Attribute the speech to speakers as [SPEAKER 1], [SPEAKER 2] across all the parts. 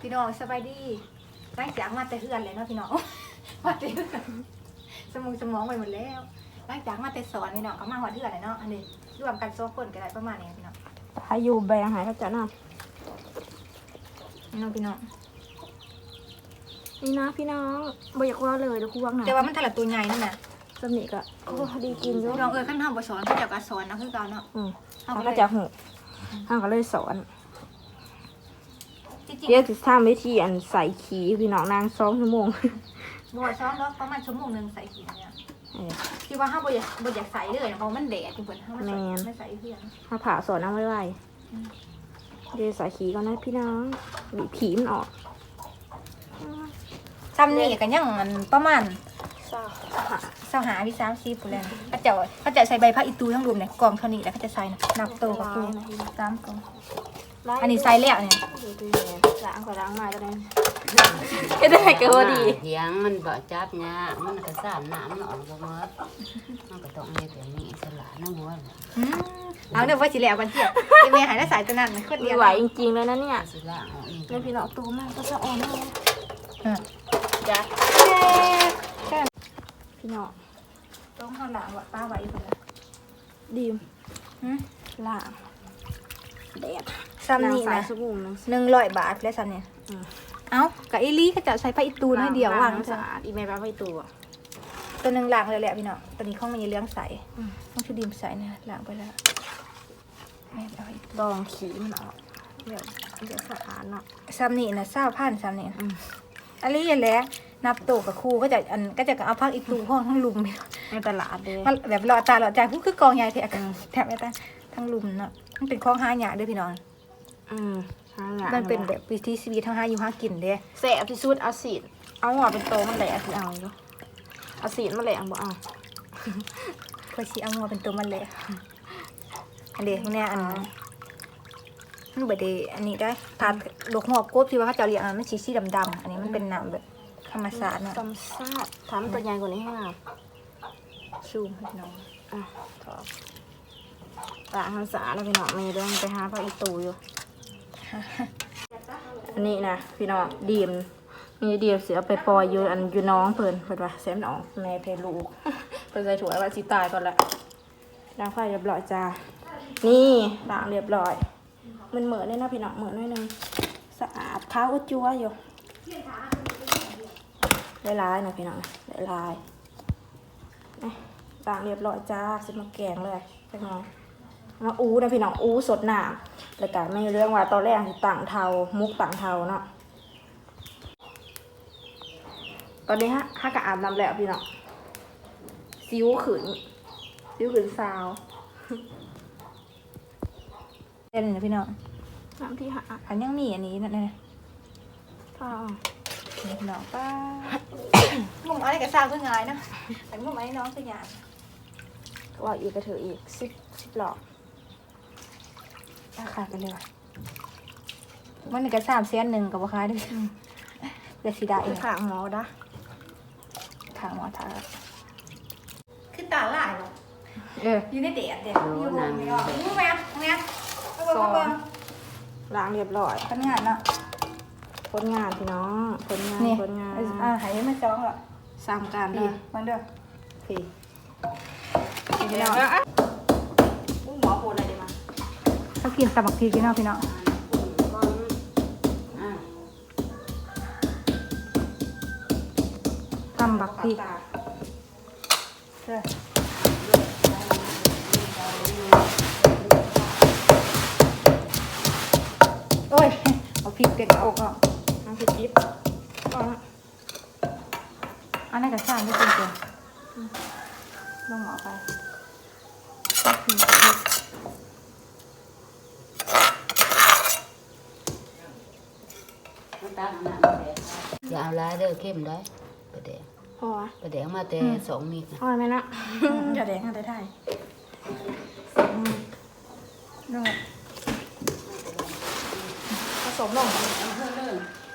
[SPEAKER 1] พี่น้องสบายดีหลังจากมาแต่เฮือนเลยเนาะพี่น้องมาแต่เฮือนสมองสมองไปหมดแล้วหลังจากมาแต่สอนพี่น้องก็มาหอดเฮือนเลยเนาะอันนี้รวมกันสองคนก็ได้ประมาณนี้พี่น้อง
[SPEAKER 2] ถ้าอยู่แบงหายเขาจะน่ะ
[SPEAKER 1] พี่น้องพี่น้อง
[SPEAKER 2] นี่นะพี่น้องบ่อยากว่าเลยเดี๋ยวครูวังหน่อย
[SPEAKER 1] แต่ว่ามันแต่ละตัวใหญ่นั่นน่ะ
[SPEAKER 2] สำนิก็โอ้ดีกินอยู่
[SPEAKER 1] พี่น้องเอ้ยขั้นทำบทสอนเขาเจะก็สอนเนาะคือเก่าเนาะ
[SPEAKER 2] อืม
[SPEAKER 1] เขา
[SPEAKER 2] เขา
[SPEAKER 1] ก็
[SPEAKER 2] ก็
[SPEAKER 1] จะ
[SPEAKER 2] จะหูเขาก็เลยสอน
[SPEAKER 1] จริง
[SPEAKER 2] เดี๋ยวจะทำวิธีอันใส่ขีพี่น้องนางสองชั่วโมง
[SPEAKER 1] ๆบทสอนเนาะประมาณชั่วโมงหนึงใส่กี่เนี่ย
[SPEAKER 2] เออ
[SPEAKER 1] ที่ว่าเขาบ่อยากบ่อยากใส่เลยนะเพราะมันแดดจริงๆเขาไม่ใส่
[SPEAKER 2] แม่น
[SPEAKER 1] ไม่ใส่เพื่อน
[SPEAKER 2] ถ้าผ่าสอนเอาไว้ไว้
[SPEAKER 1] อืม
[SPEAKER 2] เดี๋ยวใส่ขีก่อนนะพี่น้องหวีผีมันออก
[SPEAKER 1] ซ้ำนี่กันยังมันประมาณ
[SPEAKER 2] เศร้า
[SPEAKER 1] เสาหาวิสามสิบปุ่นแล้วเขาจะเขาจะใส่ใบพักอีตูทั้งรวมเนี่ยกล่องเท่านี้แล้วเขาจะใส่นะนับโตกับตูสามกล่อง อันนี้ใส่แล้วเนี่ย
[SPEAKER 2] ดูดูเนี่ยล้างก็ล้างมาก็ได้ก็ได้ก็พอดี
[SPEAKER 3] เถียงมันบ่จับยากมันก็สานน้ำมันออกบ่หมดมันก็ต้องเฮ็ดแบบนี้สละน้ำหัวน่ะ
[SPEAKER 1] อืมเอาเดี๋ยวว่าสิแล้วกันเที่ยวไอ้เมย์หายได้สายตัวนั้นคนเดียว
[SPEAKER 2] ไหวจริงๆเลยนะเนี่ย
[SPEAKER 3] สิละเอาเอง
[SPEAKER 2] ในพี่น้องตัวมากก็จะอ่อนเลย
[SPEAKER 1] อะ
[SPEAKER 2] จ้ะ
[SPEAKER 1] แค่
[SPEAKER 2] พี่น้อง
[SPEAKER 1] ต้องข้างหลังว่ะป้าไว้อยู่เลย
[SPEAKER 2] ดีม
[SPEAKER 1] อืม
[SPEAKER 2] ล่างแดด
[SPEAKER 1] ซ้ำนี่
[SPEAKER 2] สาย
[SPEAKER 1] นะ
[SPEAKER 2] สบู่นึง
[SPEAKER 1] หนึ่งร้อยบาทแล้วซ้ำเนี่ย
[SPEAKER 2] อืม
[SPEAKER 1] เอ้ากับไอ้ลี่เขาจะใส่พักอีตูน้อยเดียววาง
[SPEAKER 2] สะอาดอีเมลไปไปตัว
[SPEAKER 1] ตัวหนึ่งล้างเลยแหละพี่น้องตัวนี้ข้องมันยังเลี้ยงใส
[SPEAKER 2] อืม
[SPEAKER 1] ต้องชุดดีมใสนะล้างไปแล้วแม่เอาอีก
[SPEAKER 2] ลองขีมันออกเดี๋ยวเดี๋ยวสะอาดเนาะ
[SPEAKER 1] ซ้ำนี่นะเศร้าพันซ้ำนี่
[SPEAKER 2] อืม
[SPEAKER 1] อันนี้แหละนับโตกับครูก็จะอันก็จะเอาพักอีกตูห้องทั้งลุมพี่น้อง
[SPEAKER 2] ในตลาดเลย
[SPEAKER 1] มันแบบรอตาหลอดใจผู้คือกองใหญ่แท้แถบแม่ตาทั้งลุมเนาะมันเป็นของหาหยาเด้อพี่น้อง
[SPEAKER 2] อืมหาหยา
[SPEAKER 1] มันเป็นแบบวิธีชีวิตทั้งหาอยู่หากินเด้
[SPEAKER 2] แสบที่สุดเอาสีดเอาหัวเป็นโตมันแหลกคือเอาอยู่เอาสีดมันแหลกบ่เอา
[SPEAKER 1] เพื่อชีเอางัวเป็นตัวมันเลยอันเดียวเนี่ยอันมันเบดเดอันนี้ได้ทาดกหัวกบที่ว่าเขาจะเอาเรียกอันนั้นมันสีสีดำๆอันนี้มันเป็นน้ำแบบธรรมชาติเนาะ
[SPEAKER 2] ตำซาดถามตัวใหญ่กว่านี้ให้งาม
[SPEAKER 1] ซูมให้พี่น้อง
[SPEAKER 2] อะถอดตาหันสาแล้วพี่น้องมีเรื่องไปหาพระอีตูอยู่ อันนี้นะพี่น้องดีมมีเดียมเสียไปปล่อยอยู่อันอยู่น้องเพิ่นเพิ่นว่าแซมน้องแม่เพลูกเพิ่นใส่ถั่วว่าสิตายก่อนละล้างไฟเรียบร้อยจ้านี่ล้างเรียบร้อย มันเหมือนเลยนะพี่น้องเหมือนหน่อยนึงสะอาดขาวอุจจัวอยู่ได้ลายนะพี่น้องได้ลายล้างเรียบร้อยจ้าสิมาแกงเลยพี่น้อง มาอูนะพี่น้องอูสดน้ำแล้วก็ไม่เรื่องว่าตอนแรกสิต่างเทามุกต่างเทาเนาะตอนนี้ฮะข้ากะอาบน้ำแล้วพี่น้องซิวขืนซิวขืนซาว
[SPEAKER 1] เด่นนะพี่น้อง
[SPEAKER 2] น้ำที่หา
[SPEAKER 1] อันยังมีอันนี้นั่นนะ
[SPEAKER 2] ข้าว
[SPEAKER 1] นี่พี่น้องป้างุ่มอะไรกับสร้างเพื่อไงายนะแต่งุ่มอะไรน้องสักอย่าง
[SPEAKER 2] ว่าอีกกระเถืออีกสิบสิบหลอก
[SPEAKER 1] ราคาไปเลยว่ะมันนี่ก็สามเซนหนึ่งกับราคาด้วยเดี๋ยวสีดาเอง
[SPEAKER 2] ขางหมอดะ
[SPEAKER 1] ทางหมอทาขึ้นตาลายหรอ
[SPEAKER 2] เออ
[SPEAKER 1] อยู่ในเดดเด็ดอยู่บนนี้อะรู้ไหมแม่เอาเบิ่งเอาเบิ่ง
[SPEAKER 2] ล้างเรียบร้อย
[SPEAKER 1] ทำงานเนาะ
[SPEAKER 2] ผลงานพี่น้องผลงาน
[SPEAKER 1] นี่
[SPEAKER 2] ผลงาน
[SPEAKER 1] อ่าหายไม่จ้องหรอก
[SPEAKER 2] สามการ
[SPEAKER 1] พี่
[SPEAKER 2] นะ
[SPEAKER 1] มันเด้อ
[SPEAKER 2] พี่พี่น้องอุ้หมอโหดอะไร ดีมา
[SPEAKER 1] เขากินตะบักทีพี่น้องพี่น้อง
[SPEAKER 3] อ่า
[SPEAKER 1] ตำบักทีเด้อโอ้ยเอาพริกเต็มอกอะ
[SPEAKER 2] น้ำพริกจิ๊บก็นะ
[SPEAKER 1] อันนั้นก็สร้างไม่เป็นตัวลองหมอไป
[SPEAKER 3] มัน ตักน้ำแดงอย่าเอาหลายเด้อเข้มได้ประเดี๋ยว
[SPEAKER 2] พอวะ
[SPEAKER 3] ประเดี๋ยวมาแต่สองมิตรนะ
[SPEAKER 2] พอไหมนะ
[SPEAKER 1] อย่าแดงกันได้ได้ลอง
[SPEAKER 2] ผสมลง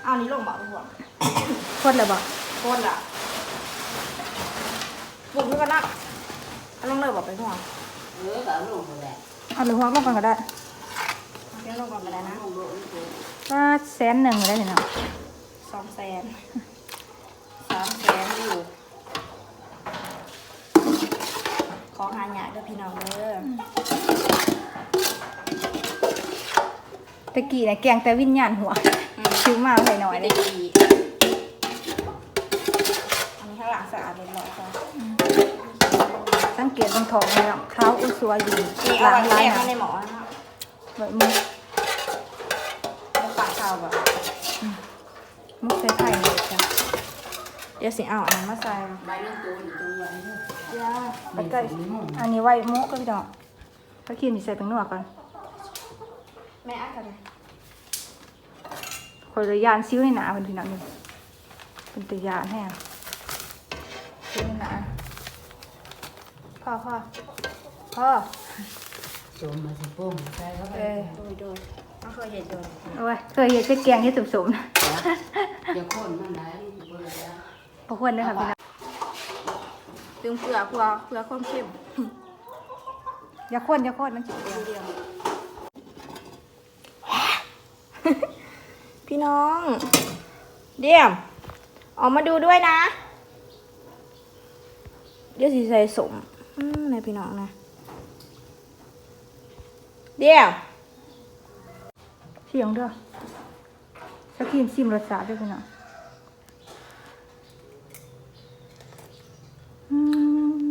[SPEAKER 2] เอานี้ลงบอกดีกว่า
[SPEAKER 1] พดเลยบอก
[SPEAKER 2] โคตรละบุกด้วยกันนะอันลงเลยบอกไปก่อน
[SPEAKER 3] เออก็เอาลงไปแหละ
[SPEAKER 1] เอาหรือหัวลงกันก็ได้
[SPEAKER 2] เเลี้ยงลงก่อนไปแล้วนะ
[SPEAKER 1] ว่าแสนหนึ่งได้เลยเนาะ
[SPEAKER 2] สองแสนสามแสนอยู่ขอหาหยาเด้อพี่น้องเด้อ
[SPEAKER 1] ตะกี้นะแกงแต่วิญญาณหัวชิวมากเลยหน่อย
[SPEAKER 2] ไม่
[SPEAKER 1] เล
[SPEAKER 2] ได้
[SPEAKER 1] ย
[SPEAKER 2] ดีอันนี้ข้างหลังสะอาดเรียบร้อยค่ะ
[SPEAKER 1] สังเกตตรงท้องเลยเนาะเท้าอุ้สวยอยู่
[SPEAKER 2] นี่
[SPEAKER 1] ห
[SPEAKER 2] เอา
[SPEAKER 1] ลัง
[SPEAKER 2] ไว้
[SPEAKER 1] ลาย
[SPEAKER 2] แยก
[SPEAKER 1] นะ
[SPEAKER 2] มาในหมอนะ
[SPEAKER 1] แบบมุก
[SPEAKER 2] มันปากข้าวแบบ
[SPEAKER 1] มุกใส่ไข่เลยจ้ะ
[SPEAKER 2] เดี๋ยวสิเอาอันนั้นมาใส่
[SPEAKER 3] ใบนั่งตัวอยู่ตรงไว้เด้อยา
[SPEAKER 1] ไปใกล้อันนี้ไว้มุกก็พี่น้องพระคิมใส่ตรงนัวก่อน
[SPEAKER 2] แม่อัดกันเลย
[SPEAKER 1] คอยเลยยานซิ้วในหนาเป็นพี่น้องนี่เป็นตัวยานแห้งซิ้วในหนาพ่อพ่อพ่อ
[SPEAKER 3] โจมมาสิโป้งใส่เข้าไป
[SPEAKER 1] เออ
[SPEAKER 2] โดยโดย ไม่เคยเห็นโดย
[SPEAKER 1] โอ้ยเคยเห็นเจ๊แกงที่สมๆนะ
[SPEAKER 3] อย่าคนมันได้เบื่อแล้ว
[SPEAKER 1] พอควรเด้อค่ะพี่น้อง
[SPEAKER 2] ตึงเปลือกเปลือกเปลือกข้นเข้ม
[SPEAKER 1] อย่าข้นอย่าข้นมันจิ๋ว
[SPEAKER 2] เดียว พี่น้อง เดี่ยม ออกมาดูด้วยนะ เดี๋ยวสิใส่สมอืมในพี่น้องนะ เดี่ยว
[SPEAKER 1] เสียงเด้อสักทีมซิมรสชาติด้วยพี่น้องอืม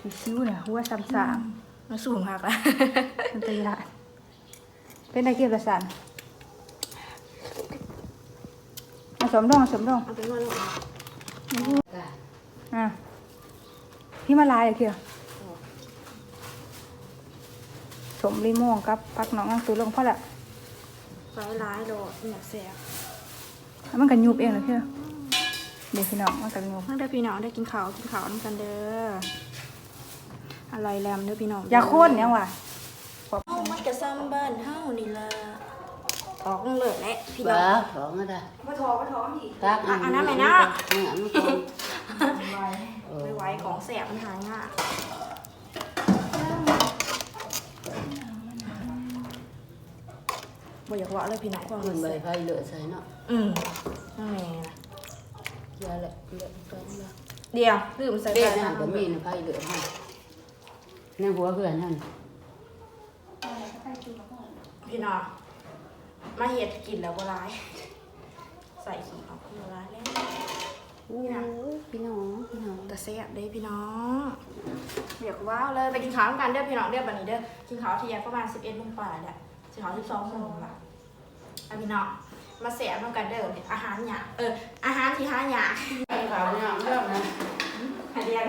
[SPEAKER 1] กี่ซิ้วเนี่ยหัวซ้ำสาม
[SPEAKER 2] มาสูงมากแล้ว
[SPEAKER 1] เป็นตัวยานเป็นได้เกี่ยวกับสันมาสมดองมาสมดอง
[SPEAKER 2] เอาเป็นว่าลง
[SPEAKER 3] ได้
[SPEAKER 1] อะพี่มาลายเลยเกี่ยวสมลิม่วงกับพักน้องอังสูลงเพราะแหละ
[SPEAKER 2] ร้ายร้ายโดดเนี่ยเสีย
[SPEAKER 1] แล้วมันกันยุบเองเลยเกี่ยวเดี๋ยวพี่น้องมันกันยุบ
[SPEAKER 2] เพิ่งได้พี่น้องได้กินข้าวกินข้าวน้ำกันเด้ออะไรแรมเด้อพี่น้อง
[SPEAKER 1] อย่าโค่นเนี่ยว่ะ
[SPEAKER 2] เฮามันจะซ้ำบ้านเฮานี่ล่ะออกเลยแหละพี่น้
[SPEAKER 3] บ้า
[SPEAKER 2] อง
[SPEAKER 3] ของก็ได้
[SPEAKER 1] มาทอมาทออีก
[SPEAKER 3] ตัก
[SPEAKER 2] อะอันนั้นไหมนะ
[SPEAKER 3] เนี่ยอันนั้นก่อนเออ
[SPEAKER 2] ไม่ไหวของแสบมันหายง่าย บ่อยากว่าเลยพี่น้องความ
[SPEAKER 3] มันใบ
[SPEAKER 2] รู้สึก
[SPEAKER 3] ไฟเหลือใส่เนาะ
[SPEAKER 2] อืมนั่นแหละนะ
[SPEAKER 3] ยาละเหลือใส่ละ
[SPEAKER 2] เดี๋ยวลืมใส่
[SPEAKER 3] เด็ด
[SPEAKER 2] ไป
[SPEAKER 3] น่ะก็มีนะไฟเหลือให้ในหัวเพื่อนนั่น
[SPEAKER 2] พี่น้องมาเห็ดกินแล้วบ่ร้าย ใส่ขี้ออกบ่ร้ายแล้ว
[SPEAKER 3] โอ้พี่น้องพี่น้อง
[SPEAKER 2] แต่แซ่บเด้พี่น้องเรียกว้าวเลยไปกินข้าวกันเด้อพี่น้องเด้อบันนี้เด้อกินข้าวเที่ยงประมาณ11โมงกว่าเนี่ย สิข้าว12โมงละเอาพี่น้องมาแซ่บน้ำกันเด้อเนี่ยอาหารหยาเอออาหารที่หาหยา
[SPEAKER 3] ขาวเนี่ยเริ่มนะ
[SPEAKER 2] หาเดียว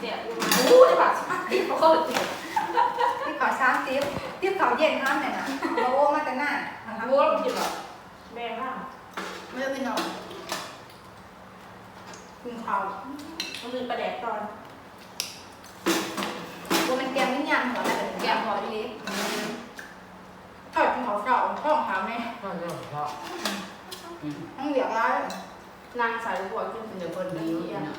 [SPEAKER 2] เดี๋ยวอยู่มาอู้ได้แบบติดโคตร
[SPEAKER 1] ที่ขอช้างติ๊บติ๊บเขาเย็นห้ามเนี่ยนะเอาโอ้มาแต่หน้า
[SPEAKER 2] วู้ติดแบบแบงมาก
[SPEAKER 1] ไม่ได้ไปนอน
[SPEAKER 2] กินข้าวมันลืมประแดกตอน
[SPEAKER 1] กูมันแกงวิญญาณหัวแต่แกงหัวดี
[SPEAKER 2] ทอดกินข้าวเก่าท้องหาแม่
[SPEAKER 3] ก็เริ่มเพราะ
[SPEAKER 1] ต้องเหลียกร้าย
[SPEAKER 2] นางใส่หัวกิน
[SPEAKER 3] เดี๋ยวคนดีเนาะ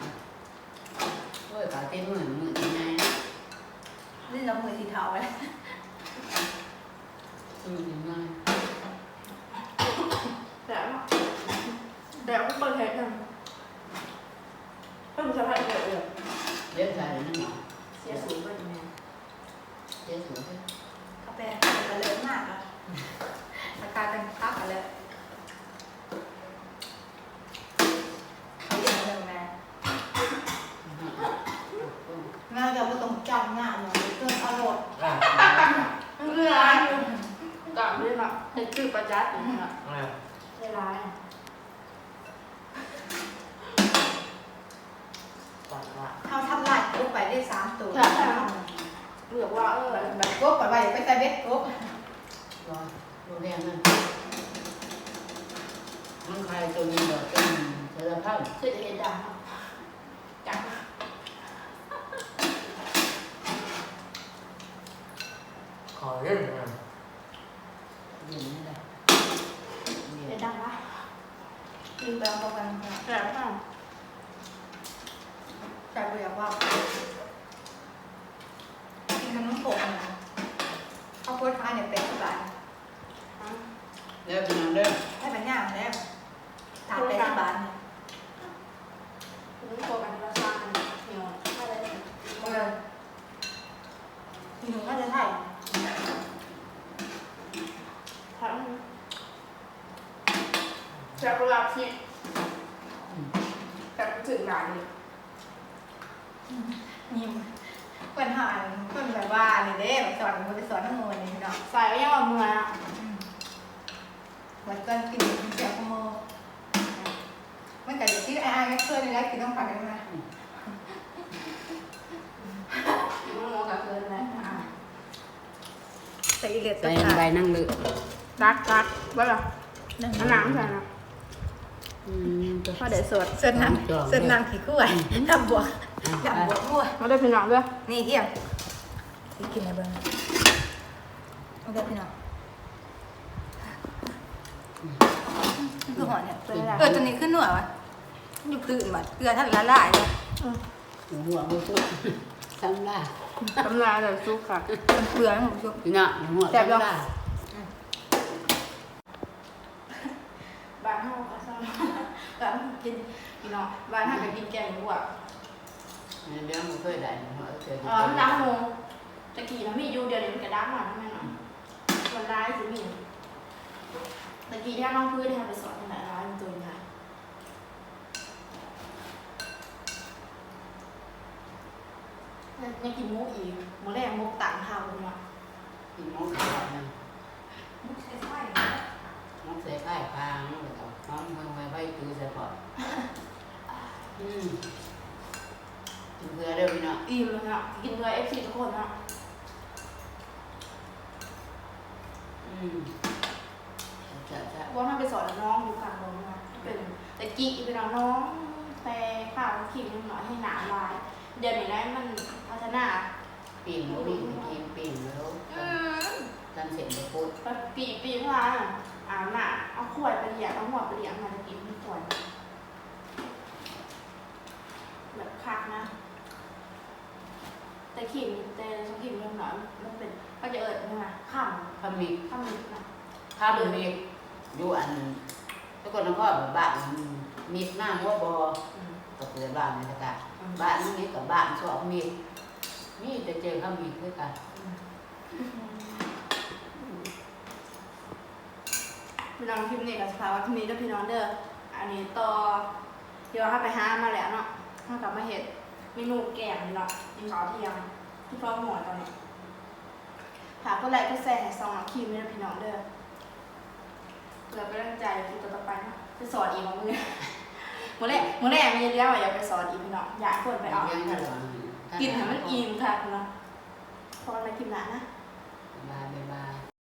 [SPEAKER 3] เฮ้ยปาเต้นเหมือนมือที่ไหน
[SPEAKER 1] นี่เรามือสีเทาไว้
[SPEAKER 3] อืมยังไง
[SPEAKER 2] แต่แต่ก็เปิดเทปกันเพิ่งจะให้เกิดเลย
[SPEAKER 3] เดี๋ยวใส่นั่นหน่อย
[SPEAKER 2] เสียสูงไปอีกแม่
[SPEAKER 3] เดี๋ยวสวย
[SPEAKER 1] กาแฟกระเลิศมากอะ อาการเป็นพักกันเลยเขาเย็นเร็วแม่น่าจะไม่ต้องจำหน้าหนูเรื่องอารมณ์
[SPEAKER 2] เรื่องร้ายอยู่กลับเลยนะเห็นชื่อประจัดอยู่นะเวลา
[SPEAKER 1] เขาทำลายกุ๊กไปได้สามตัว
[SPEAKER 2] ใช่เหลือว่าเออ
[SPEAKER 1] แบบกุ๊กไปไปไปใส่เบ็ดกุ๊ก
[SPEAKER 3] รอดูแดงนั่น มันใครตัวนี้เดี๋ยวเป็นสารพัด
[SPEAKER 2] คือเห็นด่าจัง
[SPEAKER 4] ขอเล่นนะ
[SPEAKER 3] เดี๋ยวนี้แหละ
[SPEAKER 2] เห็นดังปะ
[SPEAKER 1] ลืมไปเอากัน
[SPEAKER 2] แต่ไม่ต้อง
[SPEAKER 1] แต่เรียกว่ากินขนมโขกนะข้าวโพดท้ายเนี่ยเป็นสบาย
[SPEAKER 3] เด้อพี่น้องเด้อ
[SPEAKER 1] ให้เป็นย่างแล้ว ถามไปที่บ้านเนี่ย
[SPEAKER 2] นี่โคกันราชาอันพี่น้องอะไรเนี่ย
[SPEAKER 1] เออหนูก็จะถ่าย
[SPEAKER 2] ทั้งจากกุหลาบที่จากถึงหลานเลย
[SPEAKER 1] ยิ้มคนหาคนแบบว่าเลยเด้แบบสอนมันไปสอนทั้งหมดเลยเนาะ
[SPEAKER 2] ใส่ก็ยังเอามือนะ
[SPEAKER 1] วันก่อนกินเสียขโมย มันก็จะคิดไอ้ไอ้เพื่อนเลยแล้วกินต้องฝันกันมา
[SPEAKER 2] มือมองกับเพื่อนเลยอะ
[SPEAKER 1] ใส่อีเล็ด
[SPEAKER 3] ใส่ใบนั่งเลือ
[SPEAKER 2] รักรักว่าหรออันน้ำใส่นะ
[SPEAKER 3] อืมตัว
[SPEAKER 2] พอเดี๋ยวสด
[SPEAKER 1] เส้นน้ำเส้นน้ำขี้กุ้ยน้ำบวกน้ำบวกกุ้ย
[SPEAKER 2] มาได้พี่น้องด้วย
[SPEAKER 1] นี่เที่ยงสิกินอะไรบ้างเอาได้พี่น้องคือหอนเนี่ยเออตัวนี้ขึ้นหน่วยวะ อยู่พื้นหมดเกลือท่านละลายเลย
[SPEAKER 3] หัวหัวหัวซ้ำล่า
[SPEAKER 2] ทำลายแบบซุกค่ะ
[SPEAKER 1] มันเปลือยของผม
[SPEAKER 3] พี่น้องหัว
[SPEAKER 2] แซ่บเนอะ
[SPEAKER 3] ซ้ำล่า
[SPEAKER 2] บ้านเฮาก็ซ้ำบ้านเฮากินพี่น้องบ้านเฮาก็กินแกงหมูอะ
[SPEAKER 3] เรื่องมันเคยได้หัวเคย
[SPEAKER 2] อ๋อน้ำหมูตะกี้นะมีอยู่เดี๋ยวนี้มันกระด้างหน่อยแม่เนาะมันร้ายสิมีตะกี้ที่น้องพื้นทำไปสอนที่ไหนร้ายมันตัวใหญ่ ยังกินมุกอีกหมูแดงมุกต่างเท่าเลยเนาะ
[SPEAKER 3] กินมกข้าวนึง
[SPEAKER 1] มุกใส่ไส้
[SPEAKER 3] มกใส่ไข่ปลาเนาะก็ต้องหอมเพิ่งไปใบตื้อใส่พออืมกินเพื่อเด้อพี่น้อง
[SPEAKER 2] อิ่มเลยเนาะกินเลยเอฟซีทุกคนเนาะ
[SPEAKER 3] อืมจะจะ
[SPEAKER 2] ว่ามันไปสอนน้องอยู่กลางโรงนะเป็นตะกี้เป็นน้องน้องแต่ข้าวขิงนิดหน่อยให้หนาลายเดี๋ยวนี้นะมัน พัฒนา
[SPEAKER 3] ปีนบ่มีกินปีนแล้ว
[SPEAKER 2] อืม
[SPEAKER 3] ทำเสร็จแล้วพูด
[SPEAKER 2] ปีปีเท่านั้นอะอาบน้ำเอาขวดไปเลี้ยงเอาหัวไปเลี้ยงมาตะกี้ที่ขวดแบบคักนะ แต่ขิงแต่สขิงนิดหน่อยมันเป็นก็จะเอิดนี่นะข้าม
[SPEAKER 3] ถ้ามี
[SPEAKER 2] ข้ามนิดนะ
[SPEAKER 3] ถ้ามันมีอยู่อันทุกคนต้องก็บ้านมีหน้าหัวบอ
[SPEAKER 2] อืม
[SPEAKER 3] ก็เกิดบ้านนี่แหละค่ะบ้านนี้กับบ้านสองมีนี่จะเจอเขามีด้วยกัน
[SPEAKER 2] พี่น้องคลิปนี้กับสภาวะคลิปนี้เด้อพี่น้องเด้ออันนี้ต่อเดี๋ยวถ้าไปหามาแล้วเนาะถ้ากลับมาเห็ดเมนูแกงนี่เนาะกินข้าวเที่ยงที่ฟ้องหัวตอนนี้หาก็ไลค์ก็แชร์ให้ซองคลิปนี้เด้อพี่น้องเด้อเพื่อเป็นกำลังใจคลิปต่อๆไปเนาะจะสอนอีกของมึง มื่อแรกมื่อแรกมีเรียกว่าอยากไปสอนอีกพี่น้องอยากให้คนไปเอา
[SPEAKER 3] ยังกันหรอ
[SPEAKER 2] กินให้มันอิ่มค่ะพี่น้องพอกันในคลิปหน้านะ
[SPEAKER 3] บายบาย